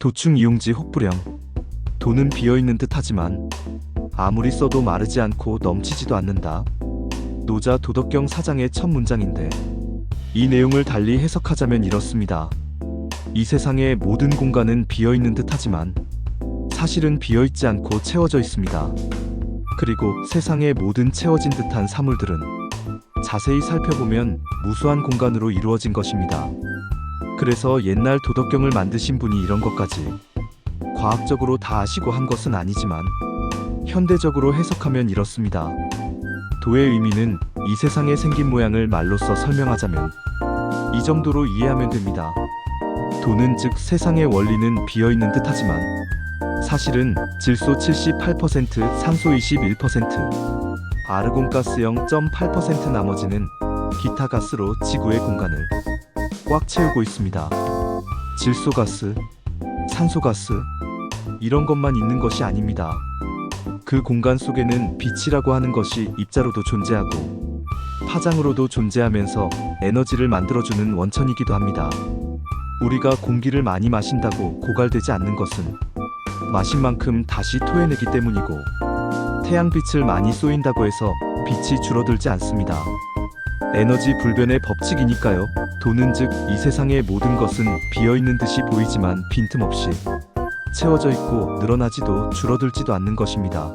도충 이용지 혹부령. 돈은 비어있는 듯 하지만 아무리 써도 마르지 않고 넘치지도 않는다. 노자 도덕경 사장의 첫 문장인데 이 내용을 달리 해석하자면 이렇습니다. 이 세상의 모든 공간은 비어있는 듯 하지만 사실은 비어있지 않고 채워져 있습니다. 그리고 세상의 모든 채워진 듯한 사물들은 자세히 살펴보면 무수한 공간으로 이루어진 것입니다. 그래서 옛날 도덕경을 만드신 분이 이런 것까지 과학적으로 다 아시고 한 것은 아니지만 현대적으로 해석하면 이렇습니다. 도의 의미는 이 세상의 생긴 모양을 말로써 설명하자면 이 정도로 이해하면 됩니다. 도는 즉 세상의 원리는 비어있는 듯하지만 사실은 질소 78%, 산소 21%, 아르곤가스 0.8% 나머지는 기타 가스로 지구의 공간을 꽉 채우고 있습니다. 질소가스, 산소가스 이런 것만 있는 것이 아닙니다. 그 공간 속에는 빛이라고 하는 것이 입자로도 존재하고 파장으로도 존재하면서 에너지를 만들어주는 원천이기도 합니다. 우리가 공기를 많이 마신다고 고갈되지 않는 것은 마신 만큼 다시 토해내기 때문이고 태양빛을 많이 쏘인다고 해서 빛이 줄어들지 않습니다. 에너지 불변의 법칙이니까요. 도는 즉이 세상의 모든 것은 비어 있는 듯이 보이지만 빈틈없이 채워져 있고 늘어나지도 줄어들지도 않는 것입니다.